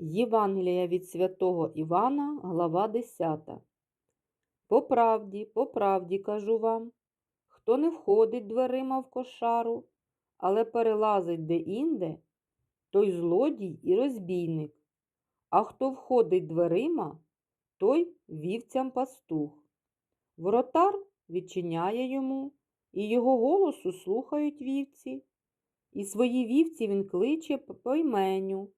Євангелія від святого Івана, глава 10. По правді, по правді кажу вам, хто не входить дверима в кошару, але перелазить де-інде, той злодій і розбійник, а хто входить дверима, той вівцям пастух. Воротар відчиняє йому, і його голосу слухають вівці, і свої вівці він кличе по іменю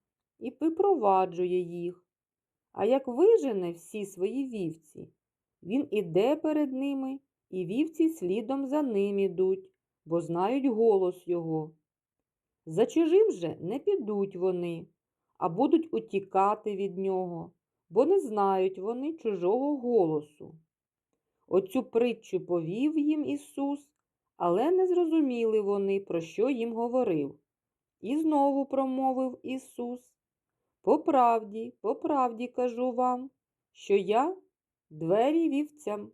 і випроваджує їх. А як вижене всі свої вівці, він іде перед ними, і вівці слідом за ним ідуть, бо знають голос його. За чужим же не підуть вони, а будуть утікати від нього, бо не знають вони чужого голосу. Оцю притчу повів їм Ісус, але не зрозуміли вони, про що їм говорив. І знову промовив Ісус. По правді, по правді кажу вам, що я двері вівцям.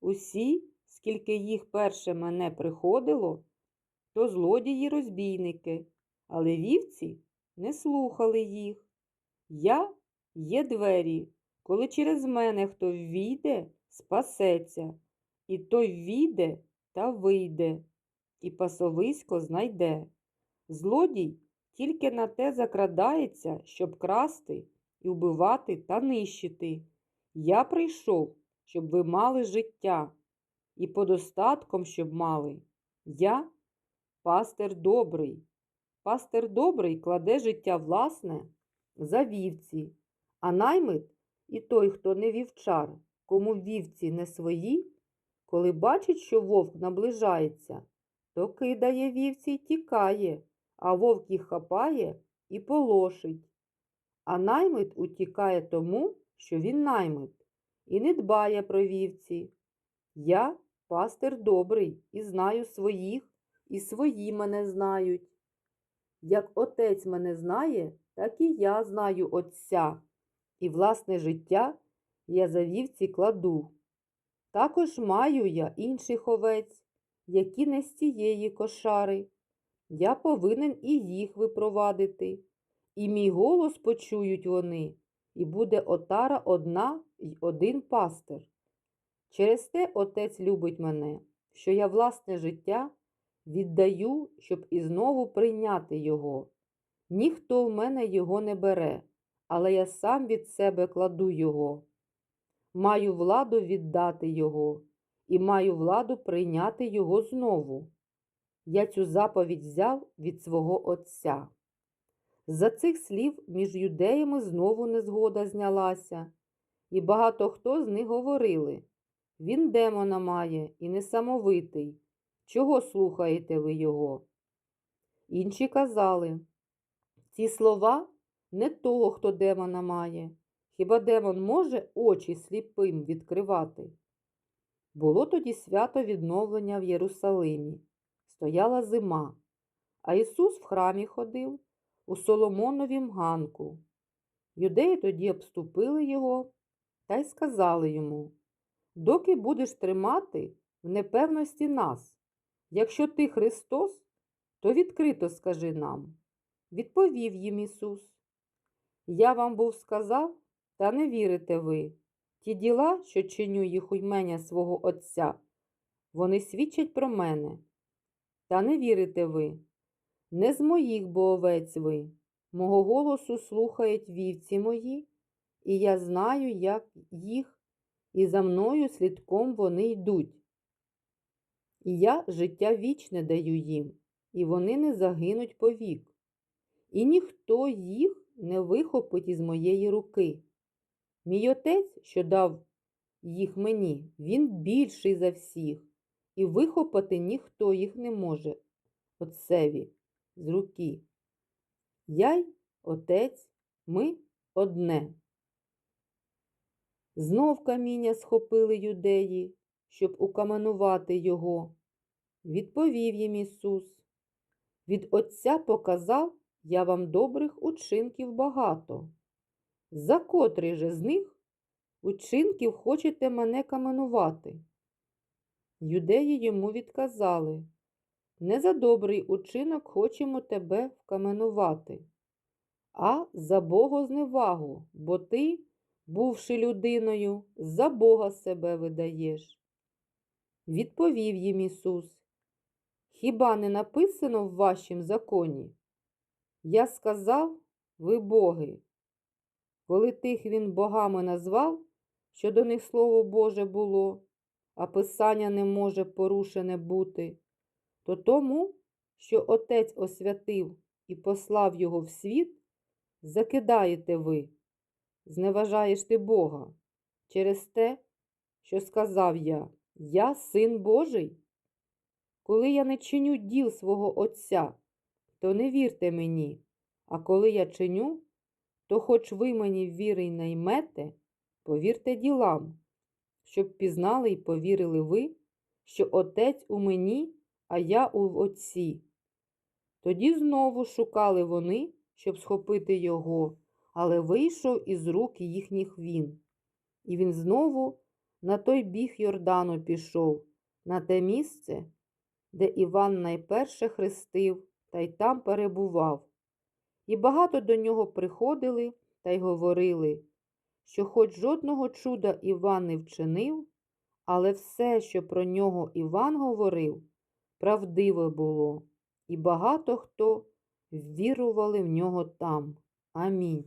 Усі, скільки їх перше мене приходило, то злодії розбійники, але вівці не слухали їх. Я є двері, коли через мене хто ввійде, спасеться, і той ввійде та вийде, і пасовисько знайде. Злодій тільки на те закрадається, щоб красти і вбивати та нищити. Я прийшов, щоб ви мали життя, і подостатком, щоб мали. Я пастир добрий. Пастир добрий кладе життя власне за вівці, а наймит і той, хто не вівчар, кому вівці не свої, коли бачить, що вовк наближається, то кидає вівці й тікає а вовк їх хапає і полошить. А наймит утікає тому, що він наймит, і не дбає про вівці. Я пастир добрий і знаю своїх, і свої мене знають. Як отець мене знає, так і я знаю Отця, і власне життя я за вівці кладу. Також маю я інших овець, які не з цієї кошари. Я повинен і їх випровадити, і мій голос почують вони, і буде отара одна й один пастир. Через те отець любить мене, що я власне життя віддаю, щоб і знову прийняти його. Ніхто в мене його не бере, але я сам від себе кладу його. Маю владу віддати його, і маю владу прийняти його знову. Я цю заповідь взяв від свого Отця. За цих слів між юдеями знову незгода знялася, і багато хто з них говорили він демона має і несамовитий. Чого слухаєте ви його? Інші казали ці слова не того, хто демона має. Хіба демон може очі сліпим відкривати? Було тоді свято відновлення в Єрусалимі стояла зима, а Ісус в храмі ходив у Соломоновім ганку. Юдеї тоді обступили його та й сказали йому доки будеш тримати в непевності нас, якщо ти Христос, то відкрито скажи нам. Відповів їм Ісус. Я вам був сказав, та не вірите ви. Ті діла, що чиню їх у імення свого Отця, вони свідчать про мене. Та не вірите ви. Не з моїх бо овець ви, мого голосу слухають вівці мої, і я знаю, як їх, і за мною слідком вони йдуть. І я життя вічне даю їм, і вони не загинуть повік, і ніхто їх не вихопить із моєї руки. Мій отець, що дав їх мені, він більший за всіх і вихопати ніхто їх не може отцеві з руки. Я й отець, ми одне. Знов каміння схопили юдеї, щоб укаменувати його. Відповів їм Ісус. Від Отця показав я вам добрих учинків багато. За котрий же з них учинків хочете мене каменувати? Юдеї йому відказали Не за добрий учинок хочемо тебе вкаменувати, а за богозневагу, бо ти, бувши людиною, за Бога себе видаєш. Відповів їм Ісус, Хіба не написано в вашім законі? Я сказав, ви боги. Коли тих він богами назвав, що до них слово Боже було, а Писання не може порушене бути, то тому, що Отець освятив і послав його в світ, закидаєте ви, зневажаєш ти Бога через те, що сказав я, я син Божий. Коли я не чиню діл свого Отця, то не вірте мені, а коли я чиню, то хоч ви мені віри й наймете, повірте ділам, щоб пізнали й повірили ви, що Отець у мені, а я у Отці. Тоді знову шукали вони, щоб схопити його, але вийшов із рук їхніх він. І він знову на той біг Йордану пішов, на те місце, де Іван найперше хрестив та й там перебував. І багато до нього приходили та й говорили, що хоч жодного чуда Іван не вчинив, але все, що про нього Іван говорив, правдиве було, і багато хто ввірували в нього там. Амінь.